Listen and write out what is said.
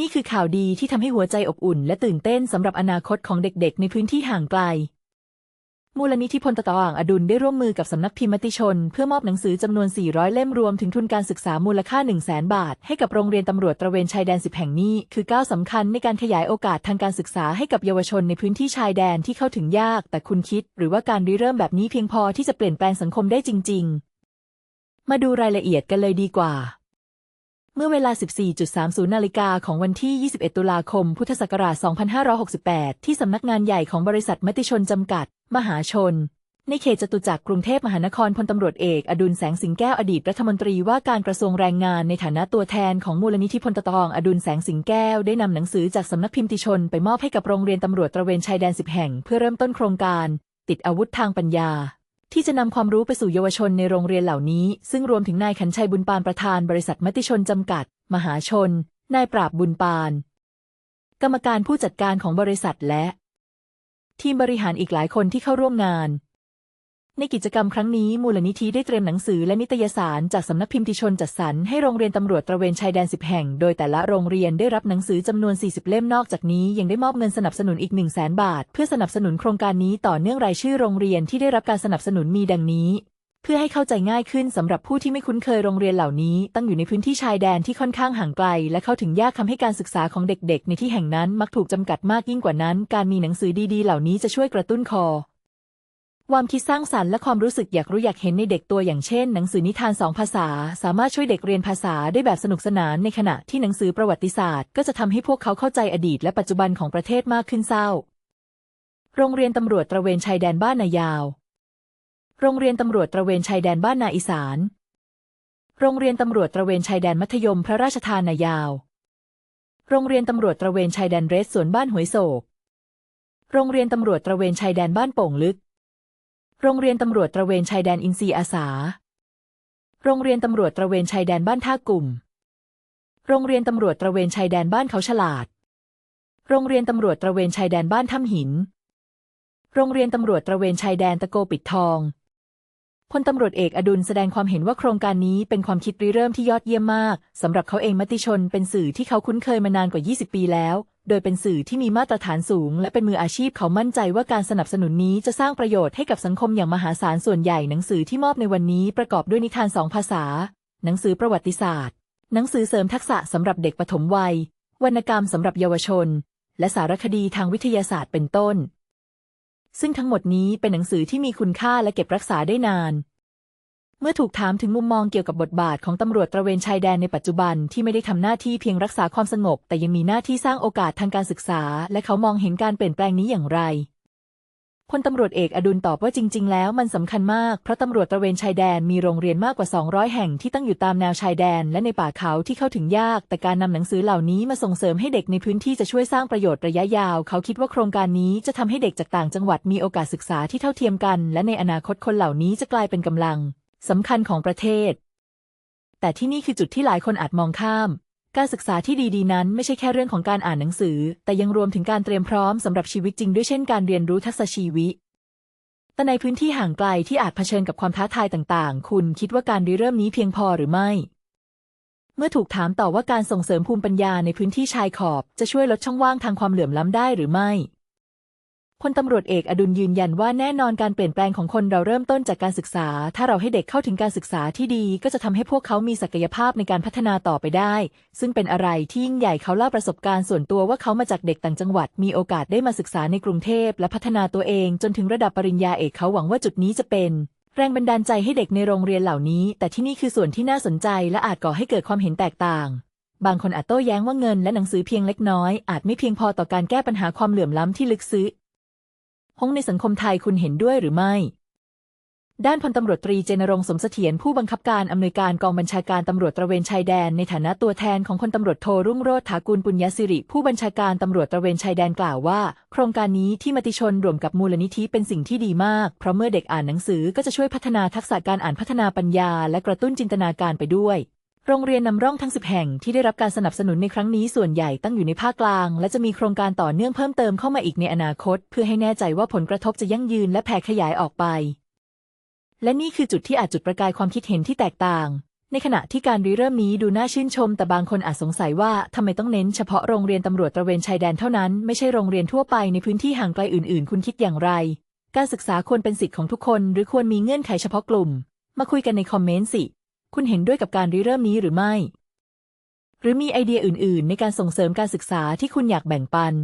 นี่คือข่าวดีที่ทำให้หัวใจอบอุ่น และตื่นเต้นสำหรับอนาคตของเด็กๆ ในพื้นที่ห่างไกล มูลนิธิพลตตอ่างอดุลได้ร่วมมือกับสำนักพิมพ์มติชน เพื่อมอบหนังสือจำนวน 400 เล่มรวมถึงทุนการศึกษามูลค่า 1 0 0 0 0แบาท ให้กับโรงเรียนตำรวจตระเวนชายแดน 10 แห่งนี้ คือก้าวสำคัญในการขยายโอกาสทางการศึกษาให้กับเยาวชนในพื้นที่ชายแดนที่เข้าถึงยาก แต่คุณคิด หรือว่าการริเริ่มแบบนี้เพียงพอที่จะเปลี่ยนแปลงสังคมได้จริง ๆ มาดูรายละเอียดกันเลยดีกว่า เมื่อเวลา 14.30 นาฬิกาของวันที่ 21 ตุลาคม พุทธศักราช 2568 ที่สำนักงานใหญ่ของบริษัทมติชนจำกัด มหาชน ในเขตจตุจักรกรุงเทพมหานครพลตำรวจเอกอดุลแสงสิงแก้วอดีตรัฐมนตรีว่าการกระทรวงแรงงานในฐานะตัวแทนของมูลนิธิพลตตองอดุลแสงสิงแก้วได้นำหนังสือจากสำนักพิมพ์ติชนไปมอบให้กับโรงเรียนตำรวจตระเวนชายแดน 10 แห่ง เพื่อเริ่มต้นโครงการ ติดอาวุธทางปัญญา ที่จะนำความรู้ไปสู่เยาวชนในโรงเรียนเหล่านี้ ซึ่งรวมถึงนายขันชัยบุญปานประธานบริษัทมติชนจำกัด มหาชน นายปราบบุญปาน กรรมการผู้จัดการของบริษัทและ ทีมบริหารอีกหลายคนที่เข้าร่วมงาน ในกิจกรรมครั้งนี้มูลนิธิได้เตรียมหนังสือและนิตยสารจากสำนักพิมพ์ติชนจัดสรรให้โรงเรียนตำรวจตระเวนชายแดน 10 แห่ง โดยแต่ละโรงเรียนได้รับหนังสือจำนวน 40 เล่มนอกจากนี้ยังได้มอบเงินสนับสนุนอีก 1 0 0 0 0แบาท เพื่อสนับสนุนโครงการนี้ต่อเนื่องรายชื่อโรงเรียนที่ได้รับการสนับสนุนมีดังนี้ เพื่อให้เข้าใจง่ายขึ้นสำหรับผู้ที่ไม่คุ้นเคยโรงเรียนเหล่านี้ ตั้งอยู่ในพื้นที่ชายแดนที่ค่อนข้างห่างไกล และเข้าถึงยากทำให้การศึกษาของเด็ก ๆ ในที่แห่งนั้นมักถูกจำกัดมากยิ่งกว่านั้น การมีหนังสือดีๆ เหล่านี้จะช่วยกระตุ้นคอ ความคิดสร้างสรรค์และความรู้สึกอยากรู้อยากเห็นในเด็กตัวอย่างเช่น หนังสือนิทานสองภาษา สามารถช่วยเด็กเรียนภาษาได้แบบสนุกสนานในขณะที่หนังสือประวัติศาสตร์ ก็จะทำให้พวกเขาเข้าใจอดีตและปัจจุบันของประเทศมากขึ้นเศร้า โรงเรียนตำรวจตระเวนชายแดนบ้านนายาว โรงเรียนตำรวจตระเวนชายแดนบ้านนาอีสาน โรงเรียนตำรวจตระเวนชายแดนมัธยมพระราชทานนายาว โรงเรียนตำรวจตระเวนชายแดนเรสสวนบ้านหวยโศก โรงเรียนตำรวจตระเวนชายแดนบ้านโป่งลึก โรงเรียนตำรวจตระเวนชายแดนอินทรีอาสา โรงเรียนตำรวจตระเวนชายแดนบ้านท่ากลุ่ม โรงเรียนตำรวจตระเวนชายแดนบ้านเขาฉลาด โรงเรียนตำรวจตระเวนชายแดนบ้านถ้ำหิน โรงเรียนตำรวจตระเวนชายแดนตะโกปิดทอง พลตำรวจเอกอดุลแสดงความเห็นว่าโครงการนี้เป็นความคิดริเริ่มที่ยอดเยี่ยมมากสำหรับเขาเองมติชนเป็นสื่อที่เขาคุ้นเคยมานานกว่า 20 ปีแล้ว โดยเป็นสื่อที่มีมาตรฐานสูง และเป็นมืออาชีพเขามั่นใจว่าการสนับสนุนนี้จะสร้างประโยชน์ให้กับสังคมอย่างมหาศาลส่วนใหญ่หนังสือที่มอบในวันนี้ประกอบด้วยนิทานสองภาษา หนังสือประวัติศาสตร์ หนังสือเสริมทักษะสำหรับเด็กปฐมวัย วรรณกรรมสำหรับเยาวชน และสารคดีทางวิทยาศาสตร์เป็นต้น ซึ่งทั้งหมดนี้เป็นหนังสือที่มีคุณค่าและเก็บรักษาได้นาน เมื่อถูกถามถึงมุมมองเกี่ยวกับบทบาทของตำรวจตระเวนชายแดนในปัจจุบันที่ไม่ได้ทำหน้าที่เพียงรักษาความสงบ แต่ยังมีหน้าที่สร้างโอกาสทางการศึกษา และเขามองเห็นการเปลี่ยนแปลงนี้อย่างไรพลตำรวจเอกอดุลตอบว่าจริง ๆ แล้วมันสำคัญมาก เพราะตำรวจตระเวนชายแดนมีโรงเรียนมากกว่า 200 แห่งที่ตั้งอยู่ตามแนวชายแดน และในป่าเขาที่เข้าถึงยาก แต่การนำหนังสือเหล่านี้มาส่งเสริมให้เด็กในพื้นที่จะช่วยสร้างประโยชน์ระยะยาว เขาคิดว่าโครงการนี้จะทำให้เด็กจากต่างจังหวัดมีโอกาสศึกษาที่เท่าเทียมกัน และในอนาคตคนเหล่านี้จะกลายเป็นกำลัง สำคัญของประเทศ แต่ที่นี่คือจุดที่หลายคนอาจมองข้าม การศึกษาที่ดีๆ นั้นไม่ใช่แค่เรื่องของการอ่านหนังสือ แต่ยังรวมถึงการเตรียมพร้อมสำหรับชีวิตจริงด้วยเช่นการเรียนรู้ทักษะชีวิตแต่ในพื้นที่ห่างไกลที่อาจเผชิญกับความท้าทายต่างๆ คุณคิดว่าการริเริ่มนี้เพียงพอหรือไม่ เมื่อถูกถามต่อว่าการส่งเสริมภูมิปัญญาในพื้นที่ชายขอบ จะช่วยลดช่องว่างทางความเหลื่อมล้ำได้หรือไม่ ลตำรวจเอกอดุลยืนยันว่าแน่นอนการเปลี่ยนแปลงของคนเราเริ่มต้นจากการศึกษา ถ้าเราให้เด็กเข้าถึงการศึกษาที่ดี ก็จะทำให้พวกเขามีศักยภาพในการพัฒนาต่อไปได้ ซึ่งเป็นอะไรที่ยิ่งใหญ่เขาเล่าประสบการณ์ส่วนตัวว่าเขามาจากเด็กต่างจังหวัด มีโอกาสได้มาศึกษาในกรุงเทพและพัฒนาตัวเอง จนถึงระดับปริญญาเอกเขาหวังว่าจุดนี้จะเป็นแรงบันดาลใจให้เด็กในโรงเรียนเหล่านี้ แต่ที่นี่คือส่วนที่น่าสนใจและอาจก่อให้เกิดความเห็นแตกต่าง บางคนอาจโต้แย้งว่าเงินและหนังสือเพียงเล็กน้อยอาจไม่เพียงพอต่อการแก้ปัญหาความเหลื่อมล้ำที่ลึกซึ้ง ห้องในสังคมไทยคุณเห็นด้วยหรือไม่ด้านพลตำรวจตรีเจนรงสมเสถียรผู้บังคับการอำนวยการกองบัญชาการตำรวจตระเวนชายแดน ในฐานะตัวแทนของพลตำรวจโทรุ่งโรจน์ถากูลปุญญสิริ ผู้บัญชาการตำรวจตระเวนชายแดนกล่าวว่า โครงการนี้ที่มติชนรวมกับมูลนิธิเป็นสิ่งที่ดีมาก เพราะเมื่อเด็กอ่านหนังสือก็จะช่วยพัฒนาทักษะการอ่านพัฒนาปัญญา และกระตุ้นจินตนาการไปด้วย โรงเรียนนำร่องทั้ง 10 แห่งที่ได้รับการสนับสนุนในครั้งนี้ส่วนใหญ่ตั้งอยู่ในภาคกลาง และจะมีโครงการต่อเนื่องเพิ่มเติมเข้ามาอีกในอนาคต เพื่อให้แน่ใจว่าผลกระทบจะยั่งยืนและแผ่ขยายออกไป และนี่คือจุดที่อาจจุดประกายความคิดเห็นที่แตกต่าง ในขณะที่การริเริ่มนี้ดูน่าชื่นชม แต่บางคนอาจสงสัยว่าทำไมต้องเน้นเฉพาะโรงเรียนตำรวจตระเวนชายแดนเท่านั้นไม่ใช่โรงเรียนทั่วไปในพื้นที่ห่างไกลอื่น ๆ คุณคิดอย่างไร การศึกษาควรเป็นสิทธิ์ของทุกคน หรือควรมีเงื่อนไขเฉพาะกลุ่ม มาคุยกันในคอมเมนต์สิ คุณเห็นด้วยกับการริเริ่มนี้หรือไม่ หรือมีไอเดียอื่น ๆ ในการส่งเสริมการศึกษาที่คุณอยากแบ่งปัน